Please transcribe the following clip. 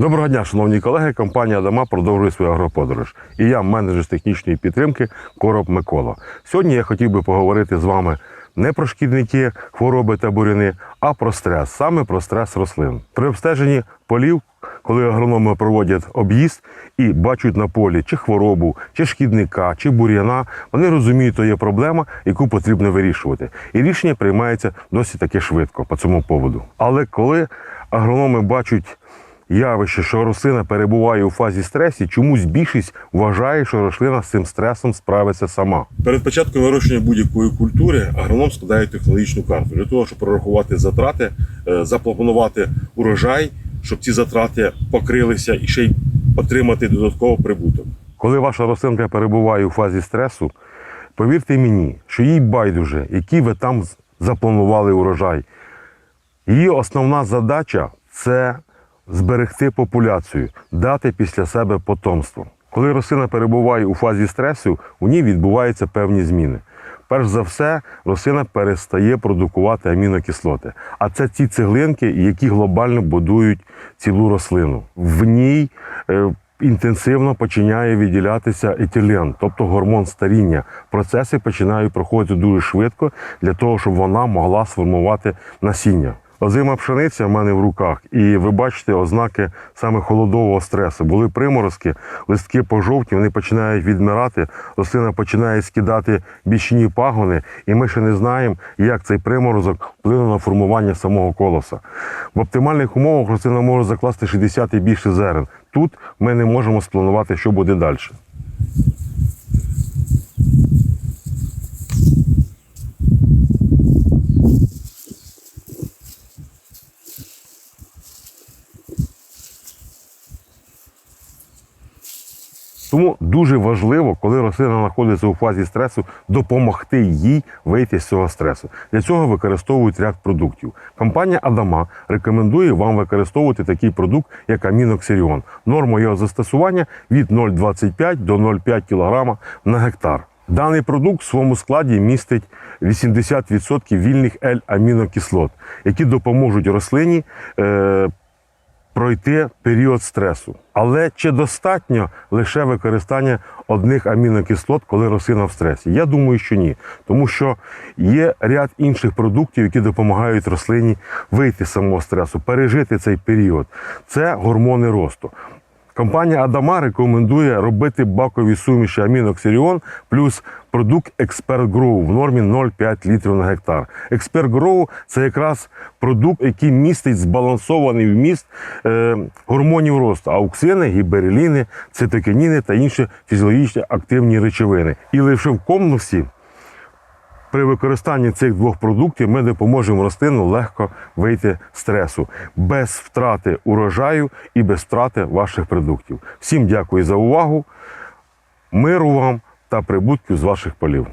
Доброго дня, шановні колеги. Компанія Адама продовжує свою агроподорож. І я, менеджер з технічної підтримки Короб Микола. Сьогодні я хотів би поговорити з вами не про шкідники, хвороби та буряни, а про стрес, саме про стрес рослин. При обстеженні полів, коли агрономи проводять об'їзд і бачать на полі чи хворобу, чи шкідника, чи бур'яна, вони розуміють, що є проблема, яку потрібно вирішувати. І рішення приймається досить таки швидко по цьому поводу. Але коли агрономи бачать явище, що рослина перебуває у фазі стресу, чомусь більшість вважає, що рослина з цим стресом справиться сама. Перед початком вирощення будь-якої культури агроном складає технологічну карту для того, щоб прорахувати затрати, е, запланувати урожай, щоб ці затрати покрилися і ще й отримати додатково прибуток. Коли ваша рослинка перебуває у фазі стресу, повірте мені, що їй байдуже, який ви там запланували урожай. Її основна задача це зберегти популяцію, дати після себе потомство. Коли рослина перебуває у фазі стресу, у ній відбуваються певні зміни. Перш за все, рослина перестає продукувати амінокислоти. А це ті цеглинки, які глобально будують цілу рослину. В ній е, інтенсивно починає виділятися етилен, тобто гормон старіння. Процеси починають проходити дуже швидко для того, щоб вона могла сформувати насіння. Озима пшениця в мене в руках, і ви бачите ознаки саме холодового стресу. Були приморозки, листки пожовті, вони починають відмирати, рослина починає скидати бічні пагони, і ми ще не знаємо, як цей приморозок вплине на формування самого колоса. В оптимальних умовах рослина може закласти 60 і більше зерен. Тут ми не можемо спланувати, що буде далі. Тому дуже важливо, коли рослина знаходиться у фазі стресу, допомогти їй вийти з цього стресу. Для цього використовують ряд продуктів. Компанія Адама рекомендує вам використовувати такий продукт, як аміноксиріон. Норма його застосування від 0,25 до 0,5 кг на гектар. Даний продукт в своєму складі містить 80% вільних L-амінокислот, які допоможуть рослині е, пройти період стресу. Але чи достатньо лише використання одних амінокислот, коли рослина в стресі? Я думаю, що ні. Тому що є ряд інших продуктів, які допомагають рослині вийти з самого стресу, пережити цей період. Це гормони росту. Компанія Адама рекомендує робити бакові суміші аміноксиріон плюс продукт Expert Grow в нормі 0,5 літрів на гектар. Expert Grow – це якраз продукт, який містить збалансований вміст е, гормонів росту, ауксини, гібереліни, цитокініни та інші фізіологічні активні речовини. І лише в комплексі при використанні цих двох продуктів ми допоможемо рослину легко вийти з стресу без втрати урожаю і без втрати ваших продуктів. Всім дякую за увагу, миру вам та прибутків з ваших полів.